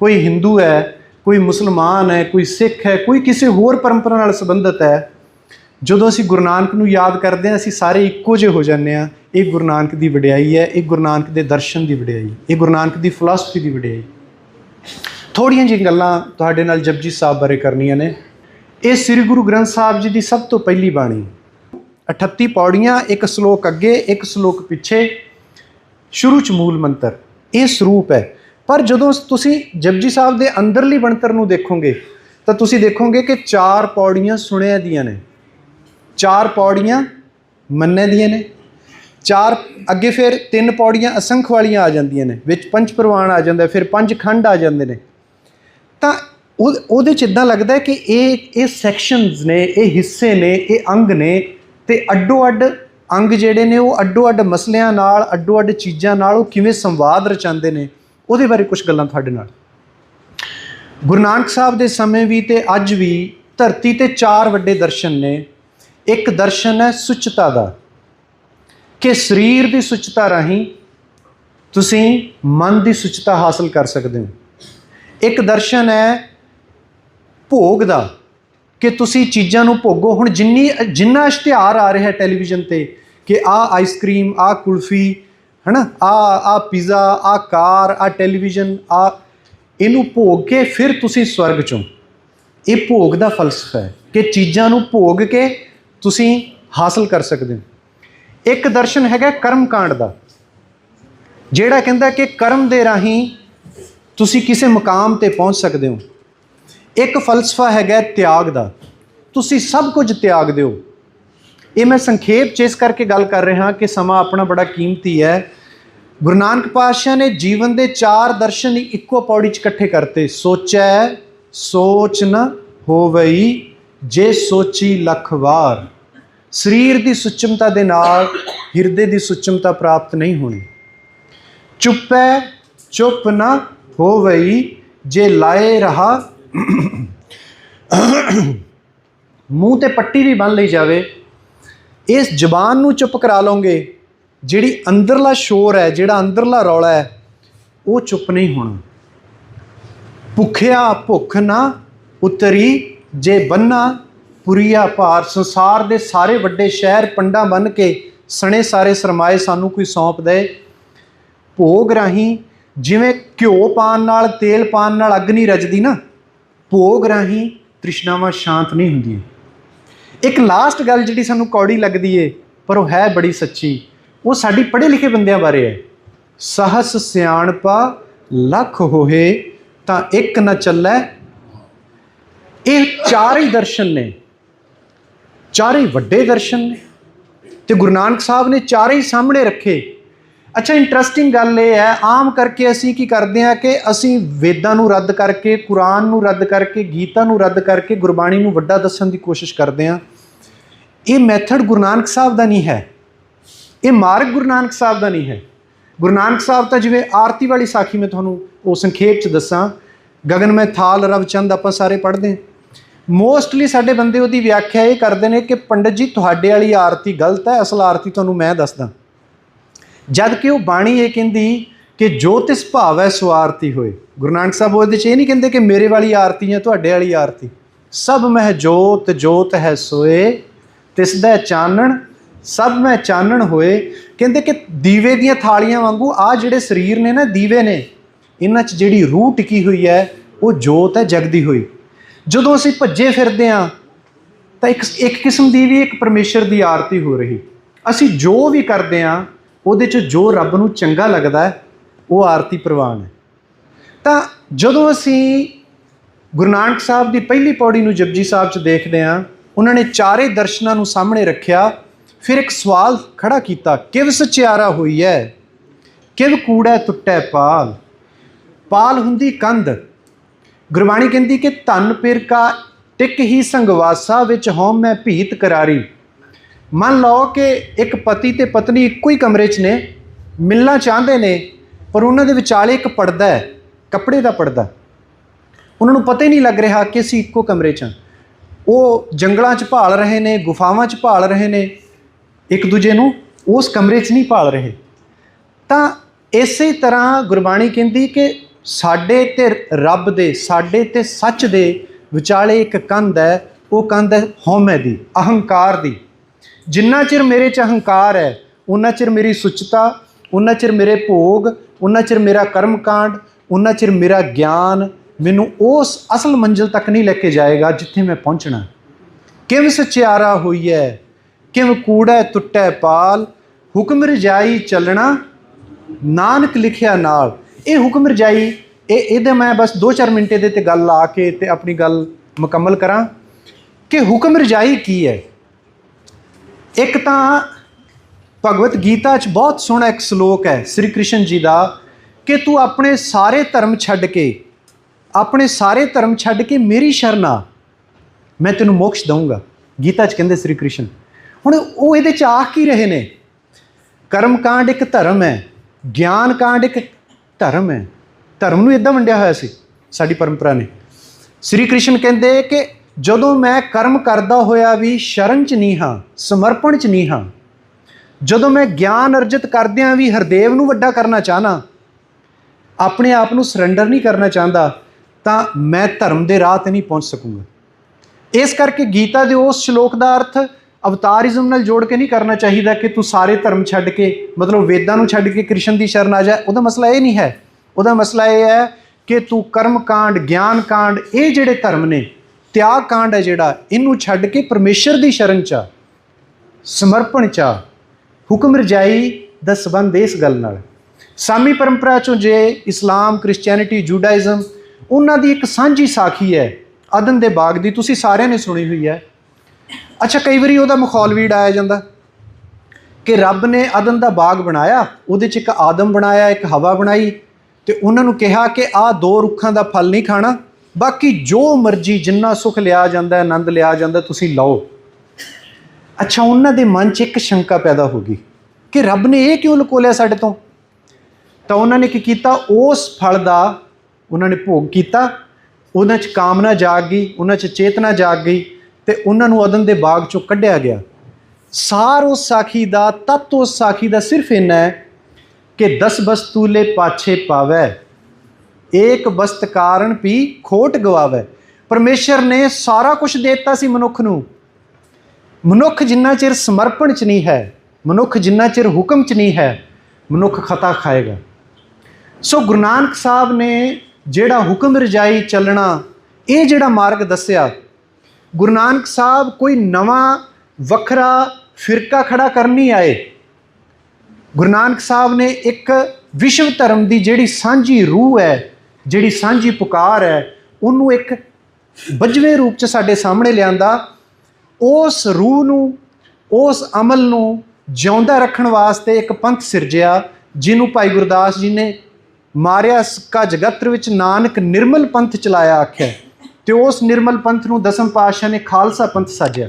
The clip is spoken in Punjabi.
ਕੋਈ ਹਿੰਦੂ ਹੈ, ਕੋਈ ਮੁਸਲਮਾਨ ਹੈ, ਕੋਈ ਸਿੱਖ ਹੈ, ਕੋਈ ਕਿਸੇ ਹੋਰ ਪਰੰਪਰਾ ਨਾਲ ਸੰਬੰਧਿਤ ਹੈ, ਜਦੋਂ ਅਸੀਂ ਗੁਰੂ ਨਾਨਕ ਨੂੰ ਯਾਦ ਕਰਦੇ ਹਾਂ, ਅਸੀਂ ਸਾਰੇ ਇੱਕੋ ਜਿਹੇ ਹੋ ਜਾਂਦੇ ਹਾਂ, ਇਹ ਗੁਰੂ ਨਾਨਕ ਦੀ ਵਡਿਆਈ ਹੈ, ਇਹ ਗੁਰੂ ਨਾਨਕ ਦੇ ਦਰਸ਼ਨ ਦੀ ਵਡਿਆਈ, ਇਹ ਗੁਰੂ ਨਾਨਕ ਦੀ ਫਿਲਾਸਫੀ ਦੀ ਵਡਿਆਈ। ਥੋੜੀਆਂ ਜਿਹੀਆਂ ਗੱਲਾਂ ਤੁਹਾਡੇ ਨਾਲ ਜਪਜੀ ਸਾਹਿਬ ਬਾਰੇ ਕਰਨੀਆਂ ਨੇ। ਇਹ ਸ੍ਰੀ ਗੁਰੂ ਗ੍ਰੰਥ ਸਾਹਿਬ ਜੀ ਦੀ ਸਭ ਤੋਂ ਪਹਿਲੀ ਬਾਣੀ। 38 ਪੌੜੀਆਂ, ਇੱਕ ਸ਼ਲੋਕ ਅੱਗੇ, ਇੱਕ ਸ਼ਲੋਕ ਪਿੱਛੇ, ਸ਼ੁਰੂ ਚ ਮੂਲ ਮੰਤਰ। ਇਹ ਸਰੂਪ ਹੈ। ਪਰ ਜਦੋਂ ਤੁਸੀਂ ਜਪਜੀ ਸਾਹਿਬ ਦੇ ਅੰਦਰਲੀ ਬਣਤਰ ਨੂੰ ਦੇਖੋਗੇ, ਤਾਂ ਤੁਸੀਂ ਦੇਖੋਗੇ ਕਿ ਚਾਰ ਪੌੜੀਆਂ ਸੁਣਿਆ ਦੀਆਂ ਨੇ। ਚਾਰ ਪੌੜੀਆਂ ਮੰਨੇ ਦੀਆਂ ਨੇ। ਚਾਰ, ਅੱਗੇ ਫਿਰ ਤਿੰਨ ਪੌੜੀਆਂ ਅਸੰਖ ਵਾਲੀਆਂ ਆ ਜਾਂਦੀਆਂ ਨੇ, ਵਿੱਚ ਪੰਜ ਪ੍ਰਵਾਨ ਆ ਜਾਂਦਾ, ਫਿਰ ਪੰਜ ਖੰਡ ਆ ਜਾਂਦੇ ਨੇ। ਤਾਂ ਉਹ, ਉਹਦੇ ਚ ਇਦਾਂ ਲੱਗਦਾ ਕਿ ਇਹ ਇਹ ਸੈਕਸ਼ਨਸ ਨੇ, ਇਹ ਹਿੱਸੇ ਨੇ, ਇਹ ਅੰਗ ਨੇ, ਤੇ ਅੱਡੋ ਅੱਡ ਅੰਗ ਜਿਹੜੇ ਨੇ, ਉਹ ਅੱਡੋ ਅੱਡ ਮਸਲਿਆਂ ਨਾਲ, ਅੱਡੋ ਅੱਡ ਚੀਜ਼ਾਂ ਨਾਲ ਉਹ ਕਿਵੇਂ ਸੰਵਾਦ ਰਚਾਉਂਦੇ ਨੇ। ਉਹਦੇ ਬਾਰੇ ਕੁਝ ਗੱਲਾਂ ਤੁਹਾਡੇ ਨਾਲ? ਗੁਰੂ ਨਾਨਕ ਸਾਹਿਬ ਦੇ ਸਮੇਂ ਵੀ ਤੇ ਅੱਜ ਵੀ ਧਰਤੀ ਤੇ ਚਾਰ ਵੱਡੇ ਦਰਸ਼ਨ ਨੇ। ਇੱਕ ਦਰਸ਼ਨ ਹੈ ਸੁਚਤਾ ਦਾ, ਕਿ ਸਰੀਰ ਦੀ ਸੁਚਤਾ ਰਾਹੀਂ ਤੁਸੀਂ ਮਨ ਦੀ ਸੁਚਤਾ ਹਾਸਲ ਕਰ ਸਕਦੇ ਹੋ। ਇੱਕ ਦਰਸ਼ਨ ਹੈ ਭੋਗ ਦਾ, ਕਿ ਤੁਸੀਂ ਚੀਜ਼ਾਂ ਨੂੰ ਭੋਗੋ। ਹੁਣ ਜਿੰਨੀ, ਜਿੰਨਾ ਇਸ਼ਤਿਹਾਰ ਆ ਰਿਹਾ ਟੈਲੀਵਿਜ਼ਨ ਤੇ, ਕਿ ਆ ਆਈਸਕ੍ਰੀਮ ਆ ਕੁਲਫੀ ਹਨਾ? ਆ ਆ ਪੀਜ਼ਾ ਆ ਕਾਰ, ਆ ਟੈਲੀਵਿਜ਼ਨ ਆ ਇਹਨੂੰ ਭੋਗ ਕੇ ਫਿਰ ਤੁਸੀਂ ਸਵਰਗ ਚੋਂ। ਇਹ ਭੋਗ ਦਾ ਫਲਸਫਾ ਹੈ ਕਿ ਚੀਜ਼ਾਂ ਨੂੰ ਭੋਗ ਕੇ ਤੁਸੀਂ ਹਾਸਲ ਕਰ ਸਕਦੇ ਹੋ। ਇੱਕ ਦਰਸ਼ਨ ਹੈਗਾ ਕਰਮ ਕਾਂਡ ਦਾ, ਜਿਹੜਾ ਕਹਿੰਦਾ ਕਿ ਕਰਮ ਦੇ ਰਾਹੀਂ ਤੁਸੀਂ ਕਿਸੇ ਮੁਕਾਮ ਤੇ ਪਹੁੰਚ ਸਕਦੇ ਹੋ। ਇੱਕ ਫਲਸਫਾ ਹੈਗਾ ਤਿਆਗ ਦਾ, ਤੁਸੀਂ ਸਭ ਕੁਝ ਤਿਆਗ ਦਿਓ। ਇਹ ਮੈਂ ਸੰਖੇਪ ਚ ਇਸ ਕਰਕੇ ਗੱਲ ਕਰ ਰਿਹਾ ਕਿ ਸਮਾਂ ਆਪਣਾ ਬੜਾ ਕੀਮਤੀ ਹੈ ਗੁਰੂ ਨਾਨਕ ਪਾਤਸ਼ਾਹ ਨੇ ਜੀਵਨ ਦੇ ਚਾਰ ਦਰਸ਼ਨ ਇੱਕੋ ਪੌੜੀ ਚ ਇਕੱਠੇ ਕਰਤੇ। ਸੋਚੈ, ਸੋਚ ਨ ਹੋਵਈ, ਜੇ ਸੋਚੀ ਲੱਖ ਵਾਰ। ਸਰੀਰ ਦੀ ਸੁਚਮਤਾ ਦੇ ਨਾਲ ਹਿਰਦੇ ਦੀ ਸੁਚਮਤਾ ਪ੍ਰਾਪਤ ਨਹੀਂ ਹੋਣੀ। ਚੁੱਪੈ, ਚੁੱਪ ਨਾ ਹੋਵਈ, ਜੇ ਲਾਏ ਰਹਾ। ਮੂੰਹ ਤੇ ਪੱਟੀ ਵੀ ਬੰਨ ਲਈ ਜਾਵੇ। ਇਸ ਜ਼ਬਾਨ ਨੂੰ ਚੁੱਪ ਕਰਾ ਲਓਗੇ। ਜਿਹੜੀ ਅੰਦਰਲਾ ਸ਼ੋਰ ਹੈ, ਜਿਹੜਾ ਅੰਦਰਲਾ ਰੌਲਾ ਹੈ, ਉਹ ਚੁੱਪ ਨਹੀਂ ਹੋਣਾ। ਭੁੱਖਿਆ ਭੁੱਖ ਨਾ ਉਤਰੀ, ਜੇ ਬੰਨਾ ਪੁਰੀਆ ਭਾਰ। ਸੰਸਾਰ ਦੇ ਸਾਰੇ ਵੱਡੇ ਸ਼ਹਿਰ ਪੰਡਾ ਬਨ ਕੇ ਸਣੇ ਸਾਰੇ ਸਰਮਾਏ ਸਾਨੂੰ ਕੋਈ ਸੌਂਪ ਦੇ। ਭੋਗ ਰਾਹੀਂ ਜਿਵੇਂ ਘਿਓ ਪਾਣ ਨਾਲ, ਤੇਲ ਪਾਣ ਨਾਲ ਅੱਗ ਨਹੀਂ ਰਜਦੀ ਨਾ, ਭੋਗ ਰਾਹੀਂ ਤ੍ਰਿਸ਼ਨਾਵਾਂ ਸ਼ਾਂਤ ਨਹੀਂ ਹੁੰਦੀਆਂ। ਇੱਕ ਲਾਸਟ ਗੱਲ ਜਿਹੜੀ ਸਾਨੂੰ ਕੌੜੀ ਲੱਗਦੀ ਏ, ਪਰ ਉਹ ਹੈ ਬੜੀ ਸੱਚੀ। ਉਹ ਸਾਡੀ ਪੜ੍ਹੇ ਲਿਖੇ ਬੰਦਿਆਂ ਬਾਰੇ ਹੈ। ਸਾਹਸ ਸਿਆਣਪਾ ਲੱਖ ਹੋਏ ਤਾਂ ਇੱਕ ਨਾ ਚੱਲੈ। ਇਹ ਚਾਰ ਹੀ ਦਰਸ਼ਨ ਨੇ। ਚਾਰੇ ਵੱਡੇ ਦਰਸ਼ਨ ਨੇ। ਤੇ ਗੁਰੂ ਨਾਨਕ ਸਾਹਿਬ ਨੇ ਚਾਰੇ ਹੀ ਸਾਹਮਣੇ ਰੱਖੇ। ਅੱਛਾ ਇੰਟਰਸਟਿੰਗ ਗੱਲ ਇਹ ਹੈ, ਆਮ ਕਰਕੇ ਅਸੀਂ ਕੀ ਕਰਦੇ ਹਾਂ ਕਿ ਅਸੀਂ ਵੇਦਾਂ ਨੂੰ ਰੱਦ ਕਰਕੇ, ਕੁਰਾਨ ਨੂੰ ਰੱਦ ਕਰਕੇ, ਗੀਤਾ ਨੂੰ ਰੱਦ ਕਰਕੇ ਗੁਰਬਾਣੀ ਨੂੰ ਵੱਡਾ ਦੱਸਣ ਦੀ ਕੋਸ਼ਿਸ਼ ਕਰਦੇ ਹਾਂ। ਇਹ ਮੈਥਡ ਗੁਰੂ ਨਾਨਕ ਸਾਹਿਬ ਦਾ ਨਹੀਂ ਹੈ। ਇਹ ਮਾਰਗ ਗੁਰੂ ਨਾਨਕ ਸਾਹਿਬ ਦਾ ਨਹੀਂ ਹੈ। ਗੁਰੂ ਨਾਨਕ ਸਾਹਿਬ ਤਾਂ ਜਿਵੇਂ ਆਰਤੀ ਵਾਲੀ ਸਾਖੀ ਮੈਂ ਤੁਹਾਨੂੰ ਉਹ ਸੰਖੇਪ ਚ ਦੱਸਾਂ। ਗਗਨ ਮੈਂ ਥਾਲ ਰਵਚੰਦ ਆਪਾਂ ਸਾਰੇ ਪੜ੍ਹਦੇ ਹਾਂ। ਮੋਸਟਲੀ ਸਾਡੇ ਬੰਦੇ ਉਹਦੀ ਵਿਆਖਿਆ ਇਹ ਕਰਦੇ ਨੇ ਕਿ ਪੰਡਤ ਜੀ, ਤੁਹਾਡੇ ਵਾਲੀ ਆਰਤੀ ਗਲਤ ਹੈ, ਅਸਲ ਆਰਤੀ ਤੁਹਾਨੂੰ ਮੈਂ ਦੱਸਦਾ। ਜਦ ਕਿ ਉਹ ਬਾਣੀ ਇਹ ਕਹਿੰਦੀ ਕਿ ਜੋ ਤਿਸ ਭਾਵ ਹੈ ਸੋ ਆਰਤੀ ਹੋਏ। ਗੁਰੂ ਨਾਨਕ ਸਾਹਿਬ ਉਹਦੇ ਚ ਇਹ ਨਹੀਂ ਕਹਿੰਦੇ ਕਿ ਮੇਰੇ ਵਾਲੀ ਆਰਤੀ ਜਾਂ ਤੁਹਾਡੇ ਵਾਲੀ ਆਰਤੀ। ਸਭ ਮਹਿ ਜੋਤ ਜੋਤ ਹੈ ਸੋਏ ਤਿਸ ਦਾ ਚਾਨਣ ਸਭ ਮੈਂ ਚਾਨਣ ਹੋਏ, ਕਹਿੰਦੇ ਕਿ ਦੀਵੇ ਦੀਆਂ ਥਾਲੀਆਂ ਵਾਂਗੂ ਆ ਜਿਹੜੇ ਸਰੀਰ ਨੇ ਨਾ, ਦੀਵੇ ਨੇ, ਇਹਨਾਂ 'ਚ ਜਿਹੜੀ ਰੂਹ ਟਿਕੀ ਹੋਈ ਹੈ, ਉਹ ਜੋਤ ਹੈ ਜਗਦੀ ਹੋਈ। ਜਦੋਂ ਅਸੀਂ ਭੱਜੇ ਫਿਰਦੇ ਆ ਤਾਂ ਇੱਕ ਇੱਕ ਕਿਸਮ ਦੀ ਵੀ ਇੱਕ ਪਰਮੇਸ਼ਰ ਦੀ ਆਰਤੀ ਹੋ ਰਹੀ। ਅਸੀਂ ਜੋ ਵੀ ਕਰਦੇ ਆ ਉਹਦੇ 'ਚ ਜੋ ਰੱਬ ਨੂੰ ਚੰਗਾ ਲੱਗਦਾ ਉਹ ਆਰਤੀ ਪ੍ਰਵਾਨ ਹੈ। ਤਾਂ ਜਦੋਂ ਅਸੀਂ ਗੁਰੂ ਨਾਨਕ ਸਾਹਿਬ ਦੀ ਪਹਿਲੀ ਪੌੜੀ ਨੂੰ ਜਪਜੀ ਸਾਹਿਬ 'ਚ ਦੇਖਦੇ ਆ ਉਹਨਾਂ ਨੇ ਚਾਰੇ ਦਰਸ਼ਨਾਂ ਨੂੰ ਸਾਹਮਣੇ ਰੱਖਿਆ ਫਿਰ ਇੱਕ ਸਵਾਲ ਖੜਾ ਕੀਤਾ, ਕਿਵ ਸਚਿਆਰਾ ਹੋਈ ਹੈ ਕਿਵ ਕੂੜਾ ਟੁੱਟੈ ਪਾਲ? ਪਾਲ ਹੁੰਦੀ ਕੰਧ। ਗੁਰਬਾਣੀ ਕਹਿੰਦੀ ਕਿ ਧਨ ਪਿਰ ਕਾ ਟਿਕ ਹੀ ਸੰਗਵਾਸਾ ਵਿੱਚ ਹਉ ਮੈਂ ਭੀਤ ਕਰਾਰੀ। ਮੰਨ ਲਓ ਕਿ ਇੱਕ ਪਤੀ ਤੇ ਪਤਨੀ ਇੱਕੋ ਹੀ ਕਮਰੇ 'ਚ ਨੇ, ਮਿਲਣਾ ਚਾਹੁੰਦੇ ਨੇ, ਪਰ ਉਹਨਾਂ ਦੇ ਵਿਚਾਲੇ ਇੱਕ ਪਰਦਾ ਹੈ ਕੱਪੜੇ ਦਾ ਪਰਦਾ ਉਹਨਾਂ ਨੂੰ ਪਤਾ ਹੀ ਨਹੀਂ ਲੱਗ ਰਿਹਾ ਕਿ ਅਸੀਂ ਇੱਕੋ ਕਮਰੇ 'ਚ ਹਾਂ। ਉਹ ਜੰਗਲਾਂ 'ਚ ਭਾਲ ਰਹੇ ਨੇ, ਗੁਫਾਵਾਂ 'ਚ ਭਾਲ ਰਹੇ ਨੇ ਇੱਕ ਦੂਜੇ ਨੂੰ ਉਸ ਕਮਰੇ 'ਚ ਨਹੀਂ ਭਾਲ ਰਹੇ। ਤਾਂ ਇਸੇ ਤਰ੍ਹਾਂ ਗੁਰਬਾਣੀ ਕਹਿੰਦੀ ਕਿ ਸਾਡੇ ਤੇ ਰੱਬ ਦੇ, ਸਾਡੇ ਤੇ ਸੱਚ ਦੇ ਵਿਚਾਲੇ ਇੱਕ ਕੰਧ ਹੈ, ਉਹ ਕੰਧ ਹੈ ਹਉਮੈ ਦੀ, ਅਹੰਕਾਰ ਦੀ। ਜਿੰਨਾ ਚਿਰ ਮੇਰੇ ਚ ਅਹੰਕਾਰ ਹੈ ਉਹਨਾਂ ਚਿਰ ਮੇਰੀ ਸੁਚਤਾ ਉਹਨਾਂ ਚਿਰ ਮੇਰੇ ਭੋਗ ਉਹਨਾਂ ਚਿਰ ਮੇਰਾ ਕਰਮਕਾਂਡ ਉਹਨਾਂ ਚਿਰ ਮੇਰਾ ਗਿਆਨ ਮੈਨੂੰ ਉਸ ਅਸਲ ਮੰਜ਼ਿਲ ਤੱਕ ਨਹੀਂ ਲੈ ਕੇ ਜਾਏਗਾ ਜਿੱਥੇ ਮੈਂ ਪਹੁੰਚਣਾ। ਕਿਵੇਂ ਸਚਿਆਰਾ ਹੋਈ ਹੈ? ਕਿਵ ਕੂੜਾ ਟੁੱਟੈ ਪਾਲ, ਹੁਕਮ ਰਜਾਈ ਚੱਲਣਾ, ਨਾਨਕ ਲਿਖਿਆ ਨਾਲ। ਇਹ ਹੁਕਮ ਰਜਾਈ, ਇਹ ਇਹਦੇ ਮੈਂ ਬਸ 2-4 ਮਿੰਟ ਇਹਦੇ ਤੇ ਗੱਲ ਆ ਕੇ ਤੇ ਆਪਣੀ ਗੱਲ ਮੁਕੰਮਲ ਕਰਾਂ ਕਿ ਹੁਕਮ ਰਜਾਈ ਕੀ ਹੈ। ਇੱਕ ਤਾਂ ਭਗਵਤ ਗੀਤਾ 'ਚ ਬਹੁਤ ਸੋਹਣਾ ਇੱਕ ਸ਼ਲੋਕ ਹੈ ਸ੍ਰੀ ਕ੍ਰਿਸ਼ਨ ਜੀ ਦਾ ਕਿ ਤੂੰ ਆਪਣੇ ਸਾਰੇ ਧਰਮ ਛੱਡ ਕੇ, ਆਪਣੇ ਸਾਰੇ ਧਰਮ ਛੱਡ ਕੇ ਮੇਰੀ ਸ਼ਰਨ ਆ ਮੈਂ ਤੈਨੂੰ ਮੋਕਸ਼ ਦਊਂਗਾ। ਗੀਤਾ 'ਚ ਕਹਿੰਦੇ ਸ੍ਰੀ ਕ੍ਰਿਸ਼ਨ। ਹੁਣ ਉਹ ਇਹਦੇ 'ਚ ਆਖ ਕੀ ਰਹੇ ਨੇ? ਕਰਮ ਕਾਂਡ ਇੱਕ ਧਰਮ ਹੈ, ਗਿਆਨ ਕਾਂਡ ਇੱਕ ਧਰਮ ਹੈ। ਧਰਮ ਨੂੰ ਇਦਾਂ ਵੰਡਿਆ ਹੋਇਆ ਸੀ ਸਾਡੀ ਪਰੰਪਰਾ ਨੇ। ਸ੍ਰੀ ਕ੍ਰਿਸ਼ਨ ਕਹਿੰਦੇ ਕਿ ਜਦੋਂ ਮੈਂ ਕਰਮ ਕਰਦਾ ਹੋਇਆ ਵੀ ਸ਼ਰਨ 'ਚ ਨਹੀਂ ਹਾਂ, ਸਮਰਪਣ 'ਚ ਨਹੀਂ ਹਾਂ, ਜਦੋਂ ਮੈਂ ਗਿਆਨ ਅਰਜਿਤ ਕਰਦਿਆਂ ਵੀ ਹਰਦੇਵ ਨੂੰ ਵੱਡਾ ਕਰਨਾ ਚਾਹਨਾ, ਆਪਣੇ ਆਪ ਨੂੰ ਸਰੈਂਡਰ ਨਹੀਂ ਕਰਨਾ ਚਾਹੁੰਦਾ, ਤਾਂ ਮੈਂ ਧਰਮ ਦੇ ਰਾਹ ਤੇ ਨਹੀਂ ਪਹੁੰਚ ਸਕੂੰਗਾ। ਇਸ ਕਰਕੇ ਗੀਤਾ ਦੇ ਉਸ ਸ਼ਲੋਕ ਦਾ ਅਰਥ ਅਵਤਾਰਿਜ਼ਮ ਨਾਲ ਜੋੜ ਕੇ ਨਹੀਂ ਕਰਨਾ ਚਾਹੀਦਾ ਕਿ ਤੂੰ ਸਾਰੇ ਧਰਮ ਛੱਡ ਕੇ ਮਤਲਬ ਵੇਦਾਂ ਨੂੰ ਛੱਡ ਕੇ ਕ੍ਰਿਸ਼ਨ ਦੀ ਸ਼ਰਨ ਆ ਜਾ। ਉਹਦਾ ਮਸਲਾ ਇਹ ਨਹੀਂ ਹੈ। ਉਹਦਾ ਮਸਲਾ ਇਹ ਹੈ ਕਿ ਤੂੰ ਕਰਮ ਕਾਂਡ ਗਿਆਨ ਕਾਂਡ ਇਹ ਜਿਹੜੇ ਧਰਮ ਨੇ ਤਿਆਗ ਕਾਂਡ ਹੈ ਜਿਹੜਾ ਇਹਨੂੰ ਛੱਡ ਕੇ ਪਰਮੇਸ਼ਰ ਦੀ ਸ਼ਰਨ ਚ ਆ, ਸਮਰਪਣ ਚ ਆ। ਹੁਕਮ ਰਜਾਈ ਦਾ ਸਬੰਧ ਇਸ ਗੱਲ ਨਾਲ। ਸਾਮੀ ਪਰੰਪਰਾ ਚੋਂ ਜੇ ਇਸਲਾਮ ਕ੍ਰਿਸਚੀਅਨਿਟੀ ਜੂਡਾਇਜ਼ਮ ਉਹਨਾਂ ਦੀ ਇੱਕ ਸਾਂਝੀ ਸਾਖੀ ਹੈ ਅਦਨ ਦੇ ਬਾਗ ਦੀ ਤੁਸੀਂ ਸਾਰਿਆਂ ਨੇ ਸੁਣੀ ਹੋਈ ਹੈ। ਅੱਛਾ, ਕਈ ਵਾਰੀ ਉਹਦਾ ਮਖੌਲ ਵੀ ਉਡਾਇਆ ਜਾਂਦਾ ਕਿ ਰੱਬ ਨੇ ਅਦਨ ਦਾ ਬਾਗ ਬਣਾਇਆ, ਉਹਦੇ 'ਚ ਇੱਕ ਆਦਮ ਬਣਾਇਆ, ਇੱਕ ਹਵਾ ਬਣਾਈ ਤੇ ਉਹਨਾਂ ਨੂੰ ਕਿਹਾ ਕਿ ਆਹ ਦੋ ਰੁੱਖਾਂ ਦਾ ਫਲ ਨਹੀਂ ਖਾਣਾ, ਬਾਕੀ ਜੋ ਮਰਜ਼ੀ ਜਿੰਨਾ ਸੁਖ ਲਿਆ ਜਾਂਦਾ ਹੈ ਆਨੰਦ ਲਿਆ ਜਾਂਦਾ, ਤੁਸੀਂ ਲਓ। ਅੱਛਾ, ਉਹਨਾਂ ਦੇ ਮਨ 'ਚ ਇੱਕ ਸ਼ੰਕਾ ਪੈਦਾ ਹੋ ਗਈ ਕਿ ਰੱਬ ਨੇ ਇਹ ਕਿਉਂ ਲੁਕੋ ਸਾਡੇ ਤੋਂ? ਤਾਂ ਉਹਨਾਂ ਨੇ ਕੀ ਕੀਤਾ? ਉਸ ਫਲ ਦਾ ਉਹਨਾਂ ਨੇ ਭੋਗ ਕੀਤਾ, ਉਹਨਾਂ 'ਚ ਕਾਮਨਾ ਜਾਗ ਗਈ, ਉਹਨਾਂ 'ਚ ਚੇਤਨਾ ਜਾਗ ਗਈ। ਤੇ ਉਹਨਾਂ ਨੂੰ ਅਦਨ ਦੇ ਬਾਗ 'ਚੋਂ ਕੱਢਿਆ ਗਿਆ। ਸਾਰ ਉਸ ਸਾਖੀ ਦਾ, ਤਤ ਉਸ ਸਾਖੀ ਦਾ ਸਿਰਫ ਇੰਨਾ ਹੈ ਕਿ ਦਸ ਬਸਤੂਲੇ ਪਾਛੇ ਪਾਵੈ। ਏਕ ਬਸਤ ਕਾਰਨ ਵੀ ਖੋਟ ਗਵਾਵੈ। ਪਰਮੇਸ਼ਰ ਨੇ ਸਾਰਾ ਕੁਝ ਦਿੱਤਾ ਸੀ ਮਨੁੱਖ ਨੂੰ। ਮਨੁੱਖ ਜਿੰਨਾ ਚਿਰ ਸਮਰਪਣ ਚ ਨਹੀਂ ਹੈ, ਮਨੁੱਖ ਜਿੰਨਾ ਚਿਰ ਹੁਕਮ ਚ ਨਹੀਂ ਹੈ, ਮਨੁੱਖ ਖਤਾ ਖਾਏਗਾ। ਸੋ ਗੁਰੂ ਨਾਨਕ ਸਾਹਿਬ ਨੇ ਜਿਹੜਾ ਹੁਕਮ ਰਜਾਈ ਚੱਲਣਾ, ਇਹ ਜਿਹੜਾ ਮਾਰਗ ਦੱਸਿਆ ਗੁਰੂ ਨਾਨਕ ਸਾਹਿਬ ਕੋਈ ਨਵਾਂ ਵੱਖਰਾ ਫਿਰਕਾ ਖੜਾ ਕਰਨ ਨਹੀਂ ਆਏ। ਗੁਰੂ ਨਾਨਕ ਸਾਹਿਬ ਨੇ ਇੱਕ ਵਿਸ਼ਵ ਧਰਮ ਦੀ ਜਿਹੜੀ ਸਾਂਝੀ ਰੂਹ ਹੈ, ਜਿਹੜੀ ਸਾਂਝੀ ਪੁਕਾਰ ਹੈ, ਉਹਨੂੰ ਇੱਕ ਬੱਜਵੇਂ ਰੂਪ ਚ ਸਾਡੇ ਸਾਹਮਣੇ ਲਿਆਂਦਾ। ਉਸ ਰੂਹ ਨੂੰ, ਉਸ ਅਮਲ ਨੂੰ ਜਿਉਂਦਾ ਰੱਖਣ ਵਾਸਤੇ ਇੱਕ ਪੰਥ ਸਿਰਜਿਆ, ਜਿਹਨੂੰ ਭਾਈ ਗੁਰਦਾਸ ਜੀ ਨੇ ਮਾਰਿਆ ਸਕਾ ਜਗਤ ਵਿੱਚ ਨਾਨਕ ਨਿਰਮਲ ਪੰਥ ਚਲਾਇਆ ਆਖਿਆ। ਤੇ ਉਸ ਨਿਰਮਲ ਪੰਥ ਨੂੰ ਦਸਮ ਪਾਤਸ਼ਾਹ ਨੇ ਖਾਲਸਾ ਪੰਥ ਸਾਜਿਆ।